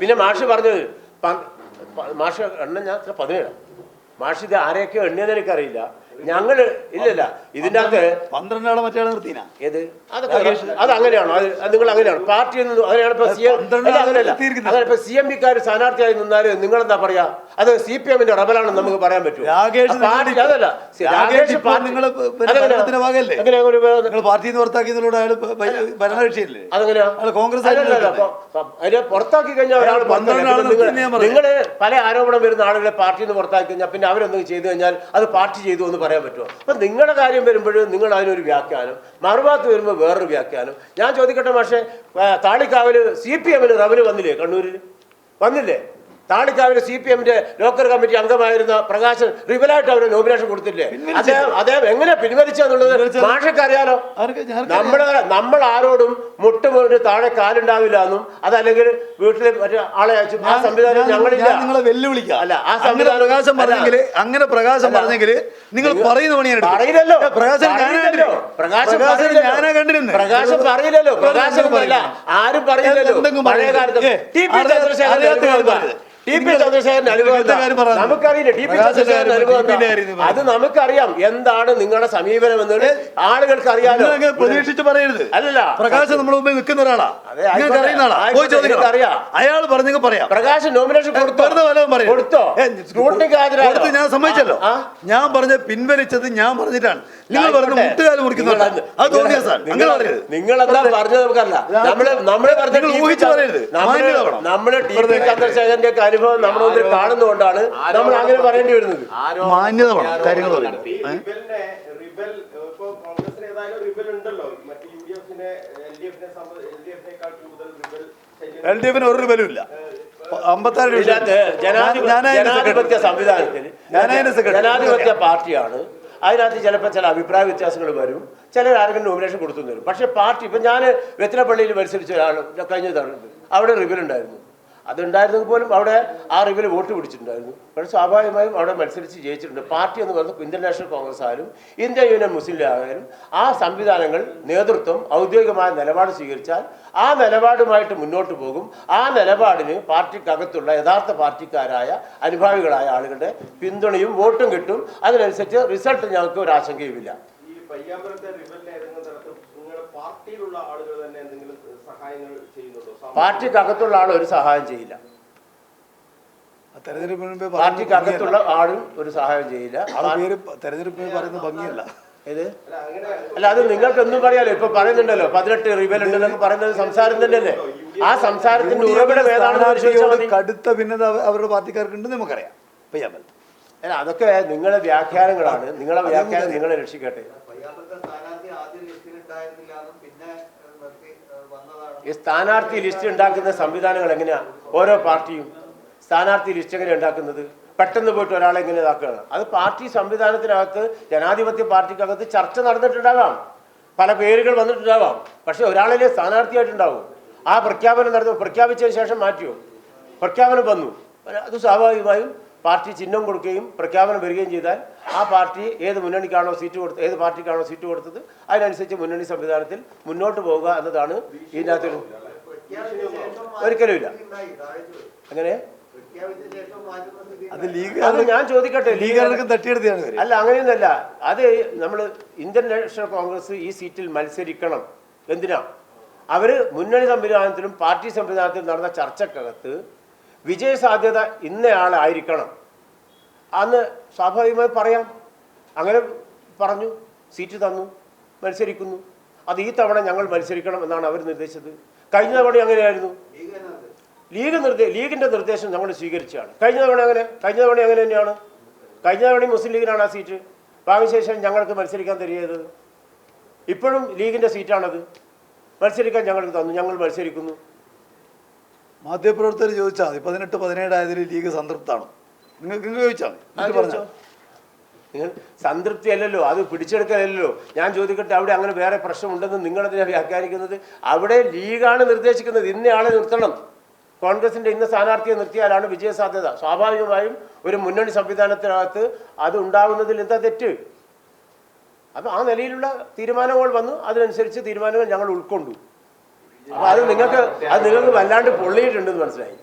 പിന്നെ മാഷ് പറഞ്ഞു മാഷ് എണ്ണ ഞാൻ പതിനേഴാണ് മാഷിത് മാഷ് ഇത് ആരെയൊക്കെ എണ്ണിയെന്ന് എനിക്കറിയില്ല. ഞങ്ങൾ ഇല്ലല്ല ഇതിന്റെ അകത്ത് പന്ത്രണ്ടാളെ മറ്റേ നിർത്തിനാ ഏത്? അതൊക്കെ അത് അങ്ങനെയാണോ? അത് നിങ്ങൾ അങ്ങനെയാണോ? പാർട്ടി അങ്ങനെയാണ് ഇപ്പൊ സി എം അങ്ങനെയല്ല. അങ്ങനെ ഇപ്പൊ സി എം പിക്കാർ സ്ഥാനാർത്ഥിയായി നിന്നാൽ നിങ്ങൾ എന്താ പറയാ? അത് സി പി എമ്മിന്റെ റബലാണെന്ന് നമുക്ക് പറയാൻ ആ പാർട്ടി അതല്ല. രാകേഷ് നിങ്ങൾ പാർട്ടിയിൽ നിന്ന് പുറത്താക്കിയതിലൂടെ അയാൾ ഭരണകക്ഷിയല്ലേ? അതെങ്ങനെയാ? കോൺഗ്രസ് അതിനെ പുറത്താക്കി കഴിഞ്ഞാൽ ഒരാൾ. നിങ്ങൾ പല ആരോപണം വരുന്ന ആളുകളെ പാർട്ടിയിൽ നിന്ന് പുറത്താക്കി കഴിഞ്ഞാൽ പിന്നെ അവരെന്തെങ്കിലും ചെയ്തു കഴിഞ്ഞാൽ അത് പാർട്ടി ചെയ്തു എന്ന് പറയാൻ പറ്റുമോ? അപ്പൊ നിങ്ങളുടെ കാര്യം വരുമ്പോഴും നിങ്ങൾ അതിനൊരു വ്യാഖ്യാനം. മറുഭാഗത്ത് വരുമ്പോൾ വേറൊരു വ്യാഖ്യാനം. ഞാൻ ചോദിക്കട്ടെ പക്ഷേ താളിക്കാവിൽ സി പി എമ്മിന് റവന് വന്നില്ലേ കണ്ണൂരിൽ വന്നില്ലേ? താളിക്കാവിലെ സി പി എമ്മിന്റെ ലോക്കൽ കമ്മിറ്റി അംഗമായിരുന്ന പ്രകാശൻ റിബലായിട്ട് അവരെ നോമിനേഷൻ കൊടുത്തില്ലേ? അദ്ദേഹം അദ്ദേഹം എങ്ങനെ പിൻവലിച്ചെന്നുള്ളത് മാഷക്കറിയാലോ നമ്മൾ നമ്മൾ ആരോടും മുട്ടുമുറിന് താഴെ കാലുണ്ടാവില്ല എന്നും അതല്ലെങ്കിൽ വീട്ടിലെ മറ്റേ ആളെ അയച്ചു ആ സംവിധാനം ഞങ്ങളില്ല. നിങ്ങളെ വെല്ലുവിളിക്കാം. അല്ല, ആ സംവിധാനം- പ്രകാശം പറഞ്ഞെങ്കിൽ അങ്ങനെ പ്രകാശം പറഞ്ഞെങ്കിൽ നിങ്ങൾ പറയുന്ന പണിയാണ്. പറയില്ലല്ലോ. ഏ, പ്രകാശം ഞാനാ. പ്രകാശം പറയില്ലല്ലോ. പ്രകാശം പറയില്ല. ആരും പറയില്ലല്ലോ. പഴയ. കാലത്ത് ഏ, T P Chandrasekharan T P അനുഭവം. നമുക്കറിയില്ല ടി പി അനുഭവം അത് നമുക്കറിയാം എന്താണ് നിങ്ങളുടെ സമീപനം എന്നുള്ളത് ആളുകൾക്ക് അറിയാലോ പ്രതീക്ഷിച്ച് പറയരുത്. അല്ലല്ല. പ്രകാശം നമ്മുടെ മുമ്പിൽ നിൽക്കുന്ന ഒരാളാ. അതെ, അറിയുന്ന ആളാ. പോയി ആയിക്കോട്ടെ, ചോദിക്കണം അയാൾ പറഞ്ഞെങ്കിൽ പറയാം. പ്രകാശ് നോമിനേഷൻ കൊടുത്തോ? കൊടുത്തോ? ഞാൻ സമ്മതിച്ചല്ലോ. ഞാൻ പറഞ്ഞ പിൻവലിച്ചത് ഞാൻ പറഞ്ഞിട്ടാണ്. നിങ്ങൾ പറഞ്ഞ. മുട്ടുകാൽ മുറിക്കുന്നുണ്ട് നിങ്ങൾ- അത് തോന്നിയ സാർ. നിങ്ങൾ- പറയരുത്. നിങ്ങളെന്താ പറഞ്ഞത് നമുക്കല്ല നമ്മൾ നമ്മൾ പറഞ്ഞ നിങ്ങൾ ഊഹിച്ച് പറയരുത്. നമ്മൾ ടി പി ചന്ദ്രശേഖരന്റെ ഒക്കെ അനുഭവം നമ്മുടെ മുമ്പിൽ കാണുന്നതുകൊണ്ടാണ് നമ്മൾ അങ്ങനെ പറയേണ്ടി വരുന്നത്. മാന്യത വേണം. കാര്യങ്ങൾ പറയുന്നത് എൽ ഡി എഫിനെ ഒരു അമ്പത്താറ് ഡിവിഷൻ. ഇതിനകത്ത് ജനാധിപത്യ ഞാൻ- ഞാനതിന്റെ ജനാധിപത്യ. പാർട്ടിയാണ്. അതിനകത്ത് ചിലപ്പോൾ ചില അഭിപ്രായ വ്യത്യാസങ്ങൾ വരും. ചിലർ ആരെങ്കിലും നോമിനേഷൻ കൊടുത്തു തരും. പക്ഷേ പാർട്ടി ഇപ്പം ഞാൻ വെത്തിനപ്പള്ളിയിൽ മത്സരിച്ച ഒരാൾ കഴിഞ്ഞ തവണ അവിടെ റിബൽ ഉണ്ടായിരുന്നു അതുണ്ടായിരുന്നെങ്കിൽ പോലും അവിടെ ആ റിവിൽ വോട്ട് പിടിച്ചിട്ടുണ്ടായിരുന്നു. പക്ഷേ സ്വാഭാവികമായും അവിടെ മത്സരിച്ച് ജയിച്ചിട്ടുണ്ട്. പാർട്ടി എന്ന് പറയുന്നത് ഇന്ത്യൻ നാഷണൽ കോൺഗ്രസ് ആയാലും ഇന്ത്യ യൂണിയൻ മുസ്ലിം ലീഗ് ആയാലും ആ സംവിധാനങ്ങൾ നേതൃത്വം ഔദ്യോഗികമായ നിലപാട് സ്വീകരിച്ചാൽ ആ നിലപാടുമായിട്ട് മുന്നോട്ട് പോകും. ആ നിലപാടിന് പാർട്ടിക്കകത്തുള്ള യഥാർത്ഥ പാർട്ടിക്കാരായ അനുഭാവികളായ ആളുകളുടെ പിന്തുണയും വോട്ടും കിട്ടും. അതിനനുസരിച്ച് റിസൾട്ട് ഞങ്ങൾക്ക് ഒരു ആശങ്കയുമില്ല. ഈ പയ്യാമ്പലത്തെ റിബലിനെ ഏതെങ്കിലും തരത്തിൽ നിങ്ങളുടെ പാർട്ടിയിലുള്ള ആളുകൾ തന്നെ എന്തെങ്കിലും പാർട്ടിക്കകത്തുള്ള ആൾ ഒരു സഹായം ചെയ്യില്ല. പാർട്ടിക്ക് തെരഞ്ഞെടുപ്പിന് മുമ്പേ പറയുന്നത് പാർട്ടിക്കകത്തുള്ള ആളും ഒരു സഹായം ചെയ്യില്ല. ആളെ പേര് തെരഞ്ഞെടുപ്പിന് പറയുന്നത് ഭംഗിയല്ല. ഇത് അല്ല അത് നിങ്ങൾക്ക് ഒന്നും പറയാലോ ഇപ്പൊ പറയുന്നുണ്ടല്ലോ പതിനെട്ട് റിബൽ ഉണ്ടെന്നൊക്കെ പറയുന്നത് സംസാരം തന്നെയല്ലേ? ആ സംസാരത്തിന്റെ ഉറവിടം ഏതാണെന്ന് കടുത്ത ഭിന്നത അവരുടെ ഉണ്ട് നമുക്കറിയാം. അല്ല അതൊക്കെ നിങ്ങളുടെ വ്യാഖ്യാനങ്ങളാണ്. നിങ്ങളെ വ്യാഖ്യാനം നിങ്ങളെ രക്ഷിക്കട്ടെ പയ്യാമ്പലത്തെ സ്ഥാനാർത്ഥി ആദ്യം ലിസ്റ്റിലുണ്ടായിരുന്നില്ല എന്നും പിന്നെ ഏഹ്, നിർത്തി ഏഹ്, വന്നതാണ് ഈ സ്ഥാനാർത്ഥി ലിസ്റ്റ് ഉണ്ടാക്കുന്ന സംവിധാനങ്ങൾ എങ്ങനെയാ? ഓരോ പാർട്ടിയും സ്ഥാനാർത്ഥി ലിസ്റ്റ് എങ്ങനെ ഉണ്ടാക്കുന്നത്? പെട്ടെന്ന് പോയിട്ട് ഒരാളെ എങ്ങനെ ഇതാക്കുകയാണ് അത് പാർട്ടി സംവിധാനത്തിനകത്ത് ജനാധിപത്യ പാർട്ടിക്കകത്ത് ചർച്ച നടന്നിട്ടുണ്ടാകാം പല പേരുകൾ വന്നിട്ടുണ്ടാവാം. പക്ഷെ ഒരാളിലെ സ്ഥാനാർത്ഥിയായിട്ടുണ്ടാവും. ആ പ്രഖ്യാപനം നടന്നു പ്രഖ്യാപിച്ചതിന് ശേഷം മാറ്റിയോ? പ്രഖ്യാപനം വന്നു. അത് സ്വാഭാവികമായും പാർട്ടി ചിഹ്നം കൊടുക്കുകയും പ്രഖ്യാപനം വരികയും ചെയ്താൽ ആ പാർട്ടി ഏത് മുന്നണിക്കാണോ സീറ്റ് കൊടുത്ത് ഏത് പാർട്ടിക്കാണോ സീറ്റ് കൊടുത്തത് അതിനനുസരിച്ച് മുന്നണി സംവിധാനത്തിൽ മുന്നോട്ട് പോവുക എന്നതാണ് ഇതിനകത്തൊരു ഒരിക്കലുമില്ല. അങ്ങനെ അത്. ലീഗ് ഞാൻ ചോദിക്കട്ടെ ലീഗുകാർക്ക് തട്ടിയെടുത്താണ് ഇവർ. അല്ല അങ്ങനെയൊന്നുമല്ല അത് നമ്മൾ ഇന്ത്യൻ നാഷണൽ കോൺഗ്രസ് ഈ സീറ്റിൽ മത്സരിക്കണം എന്തിനാ അവർ മുന്നണി സംവിധാനത്തിലും പാർട്ടി സംവിധാനത്തിലും നടന്ന ചർച്ചക്കകത്ത് വിജയ സാധ്യത ഇന്നയാളായിരിക്കണം. അന്ന് സ്വാഭാവികമായി പറയാം. അങ്ങനെ പറഞ്ഞു സീറ്റ് തന്നു മത്സരിക്കുന്നു. അത് ഈ തവണ ഞങ്ങൾ മത്സരിക്കണം എന്നാണ് അവർ നിർദ്ദേശിച്ചത്. കഴിഞ്ഞ തവണ അങ്ങനെയായിരുന്നു ലീഗ് നിർദ്ദേ ലീഗിന്റെ നിർദ്ദേശം ഞങ്ങൾ സ്വീകരിച്ചാണ് കഴിഞ്ഞ തവണ അങ്ങനെ കഴിഞ്ഞ തവണ അങ്ങനെ തന്നെയാണ്? കഴിഞ്ഞ തവണ മുസ്ലിം ലീഗിനാണ് ആ സീറ്റ്. വാങ്ങിയ ഞങ്ങൾക്ക് മത്സരിക്കാൻ തരികയത്? ഇപ്പോഴും ലീഗിന്റെ സീറ്റാണത്. മത്സരിക്കാൻ ഞങ്ങൾക്ക് തന്നു. ഞങ്ങൾ മത്സരിക്കുന്നു. മാധ്യമപ്രവർത്തകർ ചോദിച്ചാൽ മതി. പതിനെട്ട് പതിനേഴായതിൽ ലീഗ് സംതൃപ്താണ് നിങ്ങൾക്ക് നിങ്ങൾ ചോദിച്ചാൽ മതി. നിങ്ങൾ സംതൃപ്തി അല്ലല്ലോ അത് പിടിച്ചെടുക്കലല്ലോ. ഞാൻ ചോദിക്കട്ടെ അവിടെ അങ്ങനെ വേറെ പ്രശ്നമുണ്ടെന്ന് നിങ്ങളതിനെ വ്യാഖ്യാനിക്കുന്നത്? അവിടെ ലീഗാണ് നിർദ്ദേശിക്കുന്നത്. ഇന്നയാളെ നിർത്തണം. കോൺഗ്രസിന്റെ ഇന്ന സ്ഥാനാർത്ഥിയെ നിർത്തിയാലാണ് വിജയസാധ്യത. സ്വാഭാവികമായും ഒരു മുന്നണി സംവിധാനത്തിനകത്ത് അത് ഉണ്ടാകുന്നതിൽ എന്താ തെറ്റ്? അപ്പം ആ നിലയിലുള്ള തീരുമാനങ്ങൾ വന്നു. അതിനനുസരിച്ച് തീരുമാനങ്ങൾ ഞങ്ങൾ ഉൾക്കൊണ്ടു. അപ്പൊ അത് നിങ്ങൾക്ക് അത് നിങ്ങൾക്ക് വല്ലാണ്ട് പൊള്ളിയിട്ടുണ്ടെന്ന് മനസ്സിലായി.